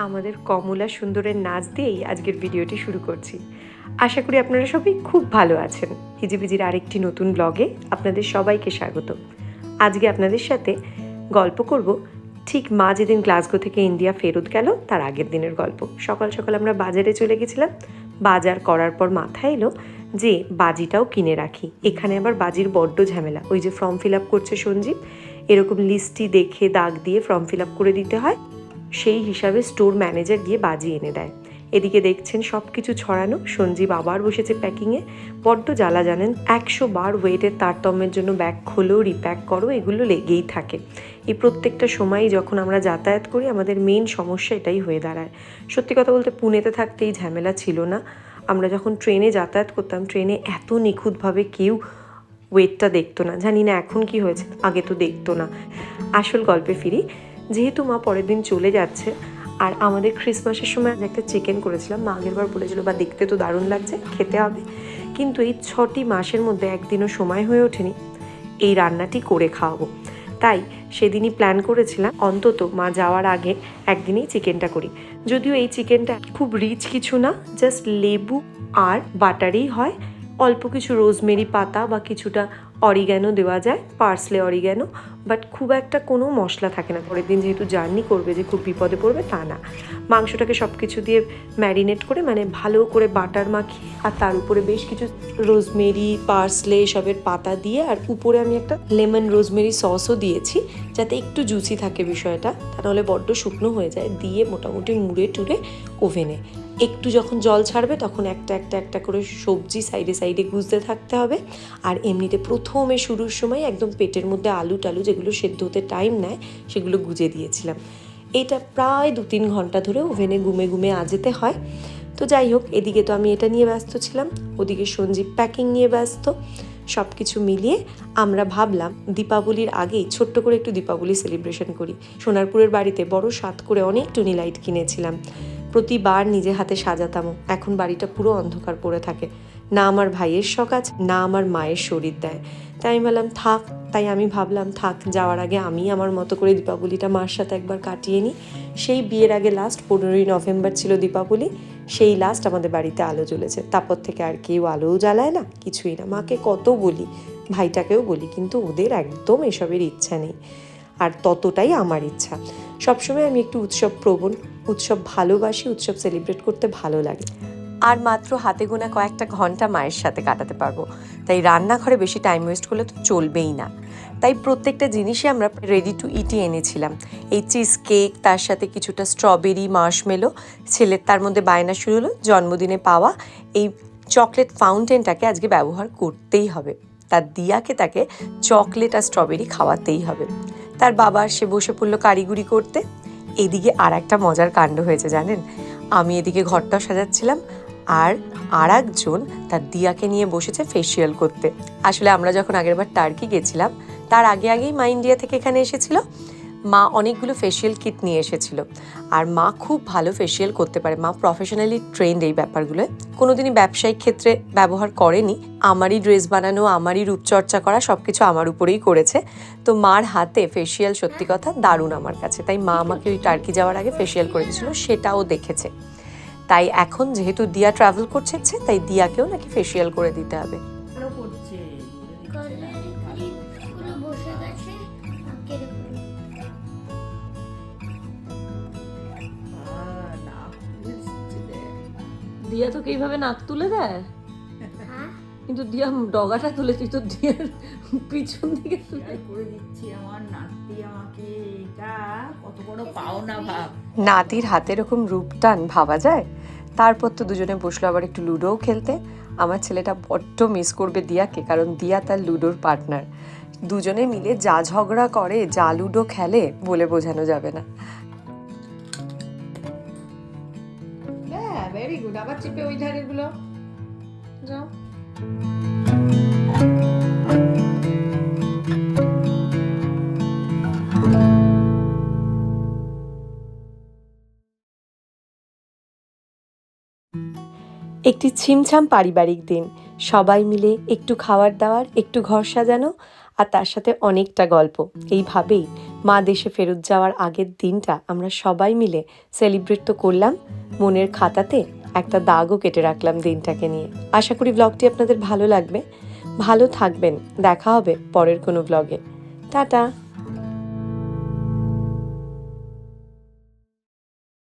আমাদের কমলা সুন্দরের নাচ দিয়েই আজকের ভিডিওটি শুরু করছি। আশা করি আপনারা সবাই খুব ভালো আছেন। হিজিবিজির আরেকটি নতুন ব্লগে আপনাদের সবাইকে স্বাগত। আজকে আপনাদের সাথে গল্প করব, ঠিক মা যেদিন গ্লাসগো থেকে ইন্ডিয়া ফেরত গেল, তার আগের দিনের গল্প। সকাল সকাল আমরা বাজারে চলে গেছিলাম। বাজার করার পর মাথায় এলো যে বাজিটাও কিনে রাখি। এখানে আবার বাজির বড্ড ঝামেলা। ওই যে ফর্ম ফিল আপ করছে সঞ্জীব, এরকম লিস্টটি দেখে দাগ দিয়ে ফর্ম ফিল আপ করে দিতে হয়। সেই হিসাবে স্টোর ম্যানেজার গিয়ে বাজি এনে দেয়। এদিকে দেখছেন সব কিছু ছড়ানো। সঞ্জীব আবার বসেছে প্যাকিংয়ে বড্ড জ্বালা জানেন, একশো বার ওয়েটের তারতম্যের জন্য ব্যাগ খোলো রিপ্যাক করো, এগুলো লেগেই থাকে। এই প্রত্যেকটা সময়ই যখন আমরা যাতায়াত করি, আমাদের মেন সমস্যা এটাই হয়ে দাঁড়ায়। সত্যি কথা বলতে পুনেতে থাকতে এই ঝামেলা ছিল না। আমরা যখন ট্রেনে যাতায়াত করতাম ট্রেনে এত নিখুঁতভাবে কেউ ওয়েটটা দেখতো না। জানি না এখন কি হয়েছে, আগে তো দেখতো না। আসল গল্পে ফিরি। যেহেতু মা পরের দিন চলে যাচ্ছে, আর আমাদের ক্রিসমাসের সময় একটা চিকেন করেছিলাম, মা আগের বার বলেছিল, বা দেখতে তো দারুণ লাগছে, খেতে হবে। কিন্তু এই ছটি মাসের মধ্যে একদিনও সময় হয়ে ওঠেনি। এই রান্নাটি করে খাওয়াবো। তাই সেদিনই প্ল্যান করেছিলাম, অন্তত মা যাওয়ার আগে একদিনই চিকেনটা করি। যদিও এই চিকেনটা খুব রিচ কিছু না জাস্ট লেবু আর বাটারেই হয় অল্প কিছু রোজমেরি পাতা বা কিছুটা অরিগ্যানো দেওয়া যায়, পার্সলে অরিগ্যানো, বাট খুব একটা কোনো মশলা থাকে না। পরের দিন যেহেতু জার্নি করবে, যে খুব বিপদে পড়বে, তা না। মাংসটাকে সব কিছু দিয়ে ম্যারিনেট করে মানে ভালো করে বাটার মাখিয়ে, আর তার উপরে বেশ কিছু রোজমেরি, পার্সলে এসবের পাতা দিয়ে, আর উপরে আমি একটা লেমন রোজমেরি সসও দিয়েছি, যাতে একটু জুসি থাকে বিষয়টা, তা নাহলে বড্ড শুকনো হয়ে যায়, দিয়ে মোটামুটি মুড়ে টুড়ে ওভেনে। একটু যখন জল ছাড়বে তখন একটা একটা একটা করে সবজি সাইডে সাইডে গুজতে থাকতে হবে। আর এমনিতে প্রথমে শুরুর সময় একদম পেটের মধ্যে আলু টালু যেগুলো সেদ্ধ হতে টাইম নেয়, সেগুলো গুজে দিয়েছিলাম। এটা প্রায় দু তিন ঘণ্টা ধরে ওভেনে গুমে গুমে আজেতে হয়। তো যাই হোক, এদিকে তো আমি এটা নিয়ে ব্যস্ত ছিলাম, ওদিকে সঞ্জীব প্যাকিং নিয়ে ব্যস্ত সব কিছু মিলিয়ে আমরা ভাবলাম দীপাবলির আগেই ছোট্ট করে একটু দীপাবলি সেলিব্রেশন করি। সোনারপুরের বাড়িতে বড় সাত করে অনেক টুনি লাইট কিনেছিলাম। প্রতিবার নিজে হাতে সাজাতামও এখন বাড়িটা পুরো অন্ধকার পড়ে থাকে। না আমার ভাইয়ের শখ আছে, না আমার মায়ের শরীর দেয়। তাই আমি বললাম, থাক। তাই আমি ভাবলাম, থাক, যাওয়ার আগে আমি আমার মতো করে দীপাবলিটা মার সাথে একবার কাটিয়ে নিই। সেই বিয়ের আগে লাস্ট পনেরোই নভেম্বর ছিল দীপাবলি, সেই লাস্ট আমাদের বাড়িতে আলো জ্বলেছে। তারপর থেকে আর কেউ আলোও জ্বালায় না, কিছুই না। মাকে কত বলি, ভাইটাকেও বলি, কিন্তু ওদের একদম এসবের ইচ্ছা নেই। আর ততটাই আমার ইচ্ছা। সবসময় আমি একটু উৎসব প্রবণ, উৎসব ভালোবাসি, উৎসব সেলিব্রেট করতে ভালো লাগে। আর মাত্র হাতে গোনা কয়েকটা ঘণ্টা মায়ের সাথে কাটাতে পারব। তাই রান্নাঘরে বেশি টাইম ওয়েস্ট করলে তো চলবেই না। তাই প্রত্যেকটা জিনিসই আমরা রেডি টু ইটি এনেছিলাম। এই চিজ কেক তার সাথে কিছুটা স্ট্রবেরি মার্শমেলো ছেলের তার মধ্যে বায়না শুরু হলো, জন্মদিনে পাওয়া এই চকলেট ফাউন্টেনটাকে আজকে ব্যবহার করতেই হবে। তার দিয়াকে তাকে চকলেট আর স্ট্রবেরি খাওয়াতেই হবে। তার বাবা সে বসে পড়ল কারিগুরি করতে। এদিকে আর একটা মজার কাণ্ড হয়েছে জানেন? আমি এদিকে ঘরটা সাজাচ্ছিলাম আর আর একজন তার দিয়াকে নিয়ে বসেছে ফেসিয়াল করতে। আসলে আমরা যখন আগেরবার টার্কি গেছিলাম, তার আগে আগেই মা ইন্ডিয়া থেকে এখানে এসেছিল। মা অনেকগুলো ফেসিয়াল কিট নিয়ে এসেছিল। আর মা খুব ভালো ফেসিয়াল করতে পারে। মা প্রফেশনালি ট্রেন্ড এই ব্যাপারগুলো। কোনোদিনই ব্যবসায়িক ক্ষেত্রে ব্যবহার করেনি। আমারই ড্রেস বানানো, আমারই রূপচর্চা করা সব কিছু আমার উপরেই করেছে। তো মার হাতে ফেসিয়াল সত্যি কথা দারুণ আমার কাছে। তাই মা আমাকে ওই টার্কি যাওয়ার আগে ফেসিয়াল করে দিয়েছিল, সেটাও দেখেছে। তাই এখন যেহেতু দিয়া ট্রাভেল করছে, তাই দিয়াকেও নাকি ফেসিয়াল করে দিতে হবে। দিয়া তোকে এইভাবে নাক তুলে দেয়? হ্যাঁ কিন্তু দিয়া ডগাটা তুলে তুই তো দিয়ার পিছন দিকে করে দিচ্ছি আমার নাতি আমাকে এটা কত বড় পাওনা ভাব। নাতির হাতে এরকম রূপটান ভাবা যায়? তারপর তো দুজনে বসল আবার একটু লুডোও খেলতে। আমার ছেলেটা বড্ড মিস করবে দিয়াকে কারণ দিয়া তার লুডোর পার্টনার দুজনে মিলে যা ঝগড়া করে যা লুডো খেলে বলে বোঝানো যাবে না। ভেরি আবার চিপে ওই ধারেরগুলো যাও। একটি ছিমছাম পারিবারিক দিন। সবাই মিলে একটু খাওয়ার দাওয়ার, একটু ঘর সাজানো আর তার সাথে অনেকটা গল্প। এইভাবেই মা দেশে ফেরত যাওয়ার আগের দিনটা আমরা সবাই মিলে সেলিব্রেট তো করলাম, মনের খাতাতে একটা দাগও কেটে রাখলাম দিনটাকে নিয়ে। আশা করি ব্লগটি আপনাদের ভালো লাগবে। ভালো থাকবেন। দেখা হবে পরের কোনো ব্লগে টাটা!